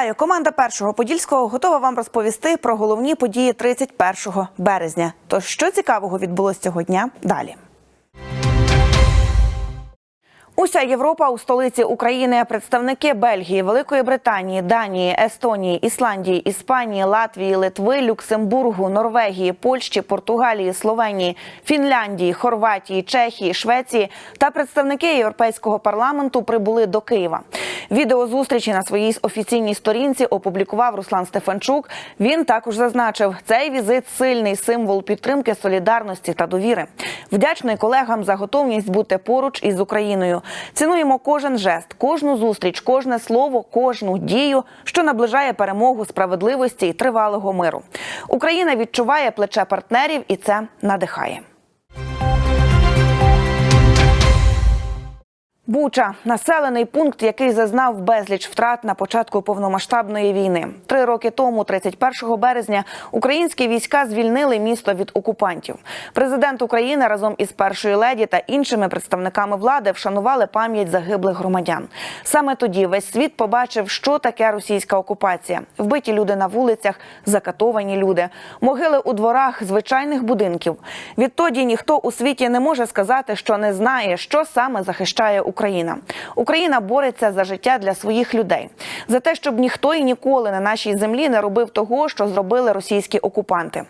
Вітаю! Команда першого подільського готова вам розповісти про головні події 31 березня. Тож що цікавого відбулося цього дня далі. Уся Європа у столиці України, представники Бельгії, Великої Британії, Данії, Естонії, Ісландії, Іспанії, Латвії, Литви, Люксембургу, Норвегії, Польщі, Португалії, Словенії, Фінляндії, Хорватії, Чехії, Швеції та представники Європейського парламенту прибули до Києва. Відео зустрічі на своїй офіційній сторінці опублікував Руслан Стефанчук. Він також зазначив, цей візит сильний символ підтримки, солідарності та довіри. Вдячний колегам за готовність бути поруч із Україною. Цінуємо кожен жест, кожну зустріч, кожне слово, кожну дію, що наближає перемогу справедливості і тривалого миру. Україна відчуває плече партнерів, і це надихає. Буча населений пункт, який зазнав безліч втрат на початку повномасштабної війни. Три роки тому, 31 березня, українські війська звільнили місто від окупантів. Президент України разом із першою леді та іншими представниками влади вшанували пам'ять загиблих громадян. Саме тоді весь світ побачив, що таке російська окупація: вбиті люди на вулицях, закатовані люди, могили у дворах звичайних будинків. Відтоді ніхто у світі не може сказати, що не знає, що саме захищає Україна. Україна бореться за життя для своїх людей, за те, щоб ніхто і ніколи на нашій землі не робив того, що зробили російські окупанти.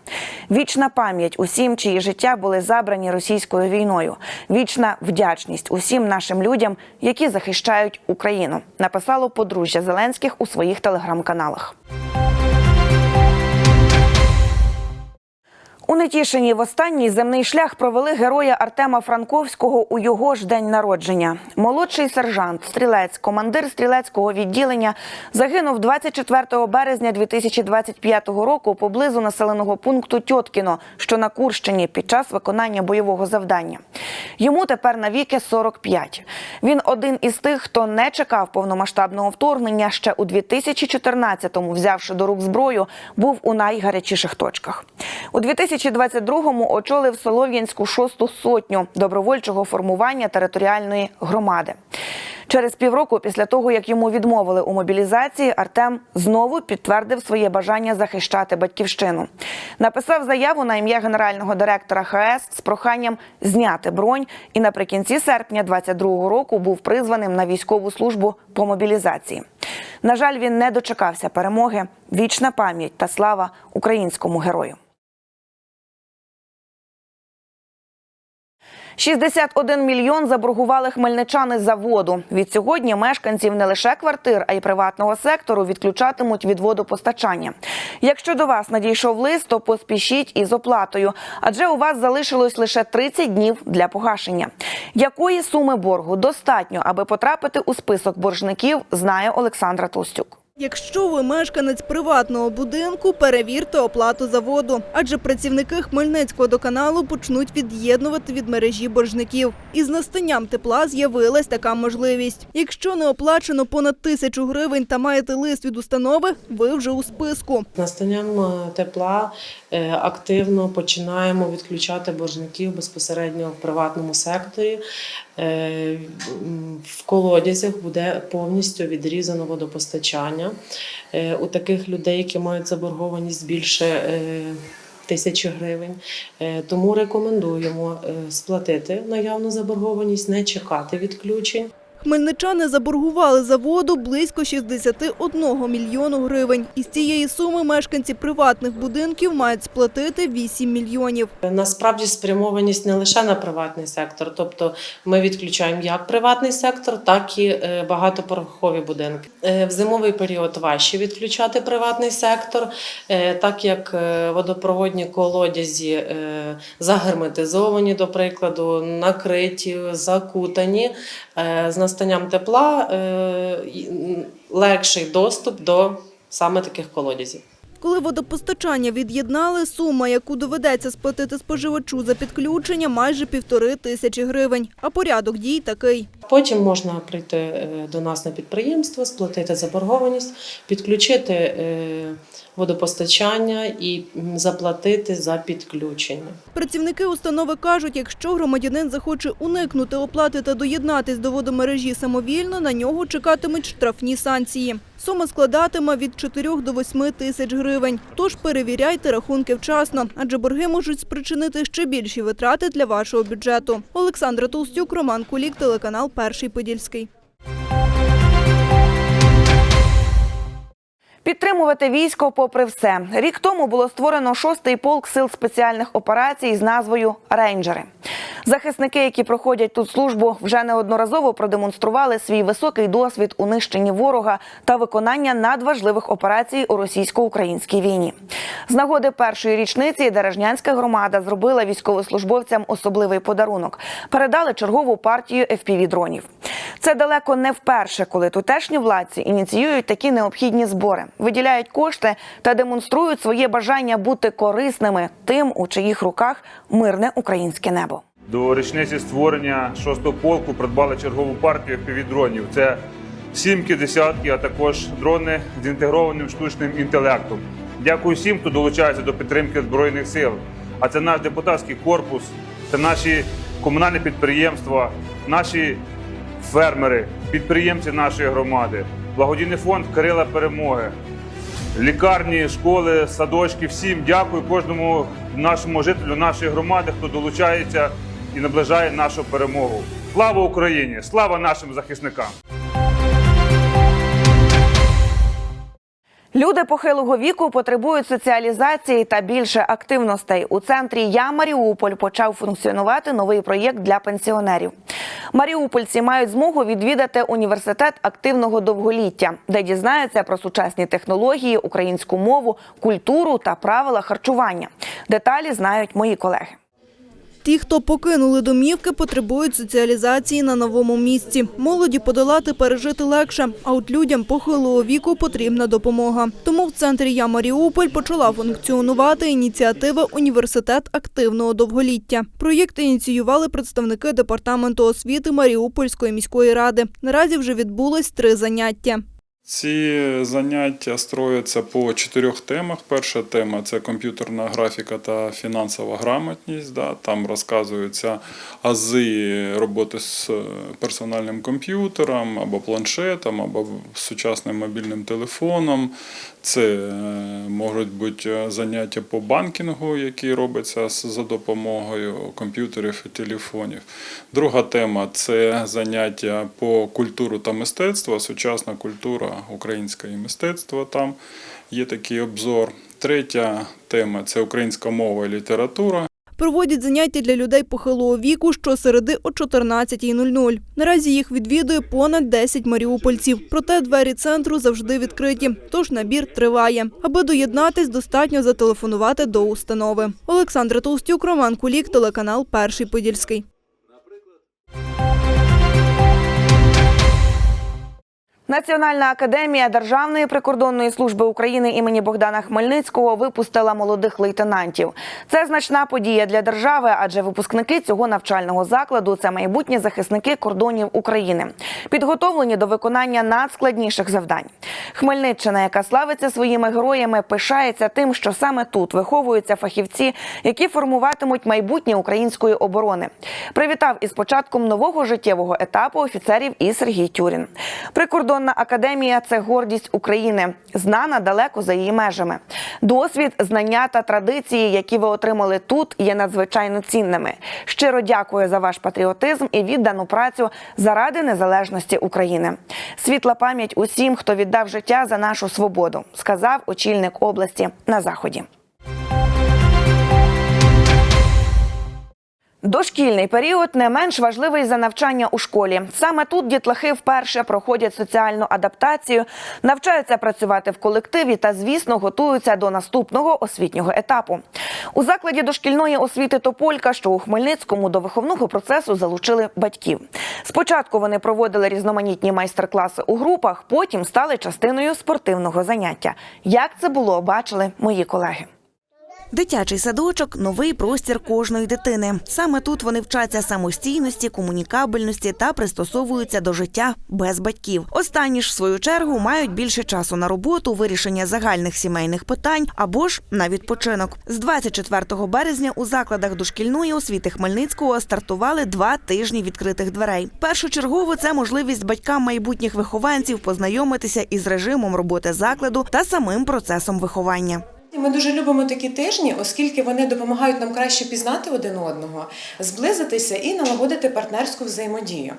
Вічна пам'ять усім, чиї життя були забрані російською війною. Вічна вдячність усім нашим людям, які захищають Україну. Написало подружжя Зеленських у своїх телеграм-каналах. У Нетішині в останній земний шлях провели героя Артема Франковського у його ж день народження. Молодший сержант, стрілець, командир стрілецького відділення загинув 24 березня 2025 року поблизу населеного пункту Тьоткіно, що на Курщині, під час виконання бойового завдання. Йому тепер навіки 45. Він один із тих, хто не чекав повномасштабного вторгнення ще у 2014-му, взявши до рук зброю, був у найгарячіших точках. У 2022-му очолив Солов'янську шосту сотню добровольчого формування територіальної громади. Через півроку після того, як йому відмовили у мобілізації, Артем знову підтвердив своє бажання захищати батьківщину. Написав заяву на ім'я генерального директора ХС з проханням зняти бронь, і наприкінці серпня 22-го року був призваним на військову службу по мобілізації. На жаль, він не дочекався перемоги. Вічна пам'ять та слава українському герою. 61 мільйон заборгували хмельничани за воду. Від сьогодні мешканців не лише квартир, а й приватного сектору відключатимуть від водопостачання. Якщо до вас надійшов лист, то поспішіть із оплатою, адже у вас залишилось лише 30 днів для погашення. Якої суми боргу достатньо, аби потрапити у список боржників, знає Олександра Толстюк. Якщо ви мешканець приватного будинку, перевірте оплату за воду, адже працівники Хмельницького доканалу почнуть від'єднувати від мережі боржників. Із настанням тепла з'явилась така можливість. Якщо не оплачено понад тисячу гривень та маєте лист від установи, ви вже у списку. Настанням е, тепла е, активно починаємо відключати боржників безпосередньо в приватному секторі. Е, В колодязях буде повністю відрізано водопостачання. Е, У таких людей, які мають заборгованість більше е, тисячі гривень. Е, Тому рекомендуємо сплатити наявну заборгованість, не чекати відключень. Хмельничани заборгували за воду близько 61 мільйону гривень. Із цієї суми мешканці приватних будинків мають сплатити 8 мільйонів. Насправді спрямованість не лише на приватний сектор, тобто ми відключаємо як приватний сектор, так і е, багатоповерхові будинки. Е, В зимовий період важче відключати приватний сектор, е, так як водопроводні колодязі загерметизовані, до прикладу, накриті, закутані. З настанням тепла е, легший доступ до саме таких колодязів. Коли водопостачання від'єднали, сума, яку доведеться сплатити споживачу за підключення, майже півтори тисячі гривень. А порядок дій такий. Потім можна прийти е, до нас на підприємство, сплатити заборгованість, підключити е, водопостачання і заплатити за підключення. Працівники установи кажуть, якщо громадянин захоче уникнути оплати та доєднатись до водомережі самовільно, на нього чекатимуть штрафні санкції. Сума складатиме від 4 до 8 тисяч гривень. Тож перевіряйте рахунки вчасно, адже борги можуть спричинити ще більші витрати для вашого бюджету. Олександра Толстюк, Роман Кулік, телеканал Перший Подільський. Підтримувати військо попри все. Рік тому було створено шостий полк сил спеціальних операцій з назвою Рейнджери. Захисники, які проходять тут службу, вже неодноразово продемонстрували свій високий досвід у нищенні ворога та виконання надважливих операцій у російсько-українській війні. З нагоди першої річниці Дережнянська громада зробила військовослужбовцям особливий подарунок. Передали чергову партію fpv дронів. Це далеко не вперше, коли тутешні владці ініціюють такі необхідні збори, виділяють кошти та демонструють своє бажання бути корисними тим, у чиїх руках мирне українське небо. До річниці створення шостого полку придбали чергову партію півдронів. Це сімки, десятки, а також дрони з інтегрованим штучним інтелектом. Дякую всім, хто долучається до підтримки збройних сил. А це наш депутатський корпус, це наші комунальні підприємства, наші фермери, підприємці нашої громади, благодійний фонд Кирила Перемоги лікарні, школи, садочки. Всім дякую кожному нашому жителю нашої громади, хто долучається і наближає нашу перемогу. Слава Україні! Слава нашим захисникам! Люди похилого віку потребують соціалізації та більше активностей. У центрі Я Маріуполь почав функціонувати новий проєкт для пенсіонерів. Маріупольці мають змогу відвідати університет активного довголіття, де дізнаються про сучасні технології, українську мову, культуру та правила харчування. Деталі знають мої колеги. Ті, хто покинули домівки, потребують соціалізації на новому місці. Молоді подолати пережити легше, а от людям похилого віку потрібна допомога. Тому в центрі Я Маріуполь почала функціонувати ініціатива Університет активного довголіття. Проєкт ініціювали представники департаменту освіти Маріупольської міської ради. Наразі вже відбулось три заняття. Ці заняття строяться по чотирьох темах. Перша тема це комп'ютерна графіка та фінансова грамотність. Да. Там розказуються ази роботи з е, персональним комп'ютером або планшетом, або сучасним мобільним телефоном. Це е, можуть бути е, заняття по банкінгу, які робляться з- за допомогою комп'ютерів і телефонів. Друга тема це заняття по культуру та мистецтво, сучасна культура українське мистецтво. Там є такий обзор. Третя тема це українська мова і література. Проводять заняття для людей похилого віку щосереди о 14.00. Наразі їх відвідує понад 10 маріупольців. Проте двері центру завжди відкриті, тож набір триває. Аби доєднатись, достатньо зателефонувати до установи. Олександра Толстюк, Роман Кулік, телеканал Перший Подільський. Національна академія Державної прикордонної служби України імені Богдана Хмельницького випустила молодих лейтенантів. Це значна подія для держави, адже випускники цього навчального закладу це майбутні захисники кордонів України, підготовлені до виконання надскладніших завдань. Хмельниччина, яка славиться своїми героями, пишається тим, що саме тут виховуються фахівці, які формуватимуть майбутнє української оборони. Привітав із початком нового життєвого етапу офіцерів і Сергій Тюрін. Прикордонна академія це гордість України, знана далеко за її межами. Досвід, знання та традиції, які ви отримали тут, є надзвичайно цінними. Щиро дякую за ваш патріотизм і віддану працю заради незалежності України. Світла пам'ять усім, хто віддав життя за нашу свободу, сказав очільник області на заході. Дошкільний період не менш важливий за навчання у школі. Саме тут дітлахи вперше проходять соціальну адаптацію, навчаються працювати в колективі та, звісно, готуються до наступного освітнього етапу. У закладі дошкільної освіти Тополька, що у Хмельницькому, до виховного процесу залучили батьків. Спочатку вони проводили різноманітні майстер-класи у групах, потім стали частиною спортивного заняття. Як це було, бачили мої колеги. Дитячий садочок новий простір кожної дитини. Саме тут вони вчаться самостійності, комунікабельності та пристосовуються до життя без батьків. Останні ж, в свою чергу, мають більше часу на роботу, вирішення загальних сімейних питань або ж на відпочинок. З 24 березня у закладах дошкільної освіти Хмельницького стартували два тижні відкритих дверей. Першочергово це можливість батькам майбутніх вихованців познайомитися із режимом роботи закладу та самим процесом виховання. Ми дуже любимо такі тижні, оскільки вони допомагають нам краще пізнати один одного, зблизитися і налагодити партнерську взаємодію.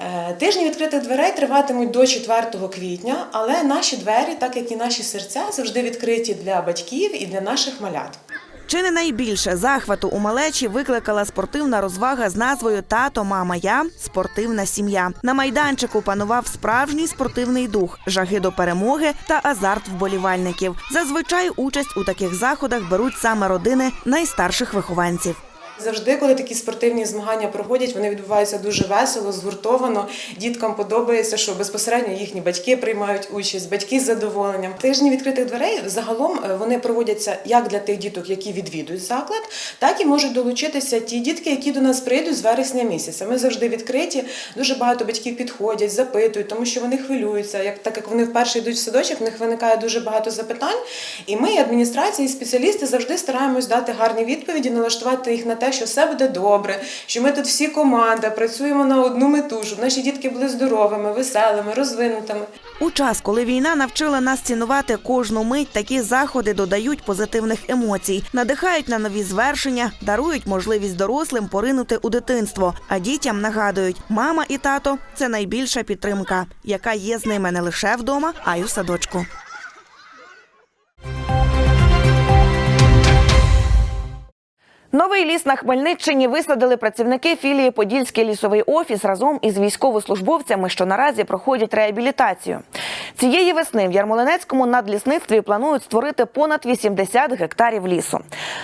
Е, Тижні відкритих дверей триватимуть до 4 квітня, але наші двері, так як і наші серця, завжди відкриті для батьків і для наших малят. Чи не найбільше захвату у малечі викликала спортивна розвага з назвою Тато, мама, я спортивна сім'я. На майданчику панував справжній спортивний дух, жаги до перемоги та азарт вболівальників. Зазвичай участь у таких заходах беруть саме родини найстарших вихованців. Завжди, коли такі спортивні змагання проходять, вони відбуваються дуже весело, згуртовано. Діткам подобається, що безпосередньо їхні батьки приймають участь, батьки з задоволенням. Тижні відкритих дверей загалом е, вони проводяться як для тих діток, які відвідують заклад, так і можуть долучитися ті дітки, які до нас прийдуть з вересня місяця. Ми завжди відкриті. Дуже багато батьків підходять, запитують, тому що вони хвилюються. Як так як вони вперше йдуть в садочок, в них виникає дуже багато запитань. І ми, і адміністрація, і спеціалісти завжди стараємось дати гарні відповіді, налаштувати їх на те, що все буде добре, що ми тут всі команда працюємо на одну мету, щоб наші дітки були здоровими, веселими, розвинутими. У час, коли війна навчила нас цінувати кожну мить, такі заходи додають позитивних емоцій, надихають на нові звершення, дарують можливість дорослим поринути у дитинство. А дітям нагадують, мама і тато це найбільша підтримка, яка є з ними не лише вдома, а й у садочку. Новий ліс на Хмельниччині висадили працівники філії Подільський лісовий офіс разом із військовослужбовцями, що наразі проходять реабілітацію. Цієї весни в Ярмолинецькому надлісництві планують створити понад 80 гектарів лісу.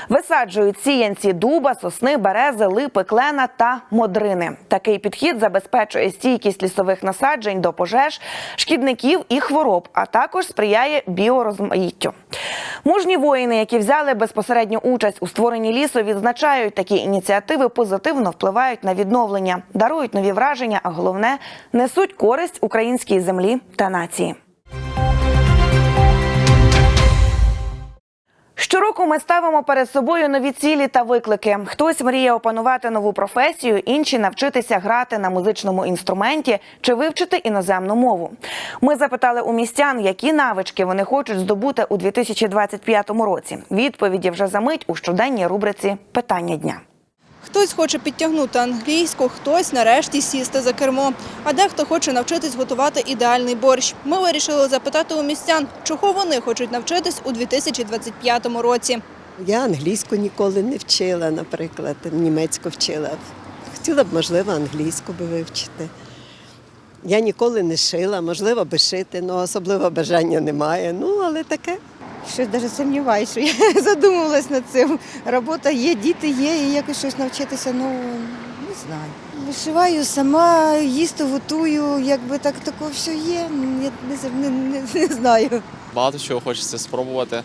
Висаджують сіянці дуба, сосни, берези, липи, клена та модрини. Такий підхід забезпечує стійкість лісових насаджень до пожеж, шкідників і хвороб, а також сприяє біорозмаїттю. Мужні воїни, які взяли безпосередню участь у створенні лісу, відзначають, такі ініціативи позитивно впливають на відновлення, дарують нові враження, а головне несуть користь українській землі та нації. Щороку ми ставимо перед собою нові цілі та виклики. Хтось мріє опанувати нову професію, інші навчитися грати на музичному інструменті чи вивчити іноземну мову. Ми запитали у містян, які навички вони хочуть здобути у 2025 році. Відповіді вже за мить у щоденній рубриці Питання дня. Хтось хоче підтягнути англійську, хтось нарешті сісти за кермо. А дехто хоче навчитись готувати ідеальний борщ. Ми вирішили запитати у містян, чого вони хочуть навчитись у 2025 році. Я англійську ніколи не вчила, наприклад, німецьку вчила. Хотіла б, можливо, англійську би вивчити. Я ніколи не шила, можливо, би шити, але особливо бажання немає. Ну, але таке. Щось навіть сумніваюся, що я задумувалась над цим. Робота є, діти є, і якось щось навчитися, ну не знаю. Вишиваю сама, їсти готую, якби так такого все є. Я не, не, не, знаю. Багато чого хочеться спробувати.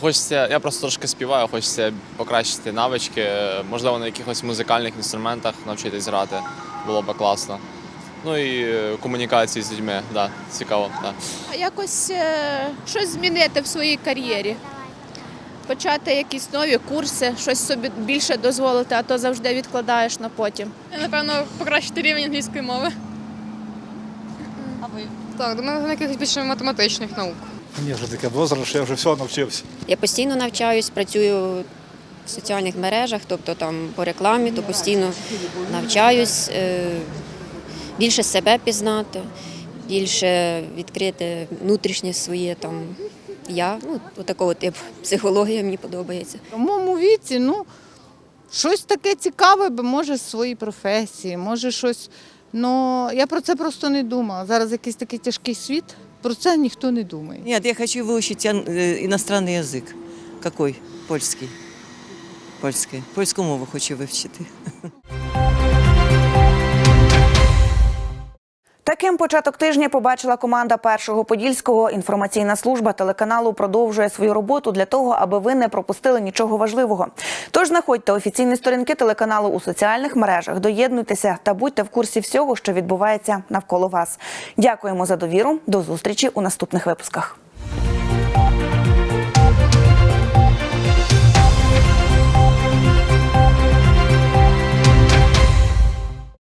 Хочеться, я просто трошки співаю, хочеться покращити навички, можливо, на якихось музикальних інструментах навчитись грати. Було б класно. Ну і е, комунікації з людьми, да, цікаво. Да. А якось е, щось змінити в своїй кар'єрі. Почати якісь нові курси, щось собі більше дозволити, а то завжди відкладаєш на потім. Напевно, покращити рівень англійської мови. А ви? Так, думаю, на якихось більше математичних наук. Мені вже таке возраст, що я вже все навчився. Я постійно навчаюсь, працюю в соціальних мережах, тобто там по рекламі, то постійно навчаюсь, е, більше себе пізнати, більше відкрити внутрішнє своє там я. Ну, такого типу психологія мені подобається. У моєму віці, ну, щось таке цікаве, бо може з своїй професії, може щось. Ну, я про це просто не думала. Зараз якийсь такий тяжкий світ, про це ніхто не думає. Нет, я хочу выучить ан- э, иностранный язык. Какой? Польский. Польський. Польську мову хочу вивчити. Таким початок тижня побачила команда першого подільського. Інформаційна служба телеканалу продовжує свою роботу для того, аби ви не пропустили нічого важливого. Тож знаходьте офіційні сторінки телеканалу у соціальних мережах, доєднуйтеся та будьте в курсі всього, що відбувається навколо вас. Дякуємо за довіру. До зустрічі у наступних випусках.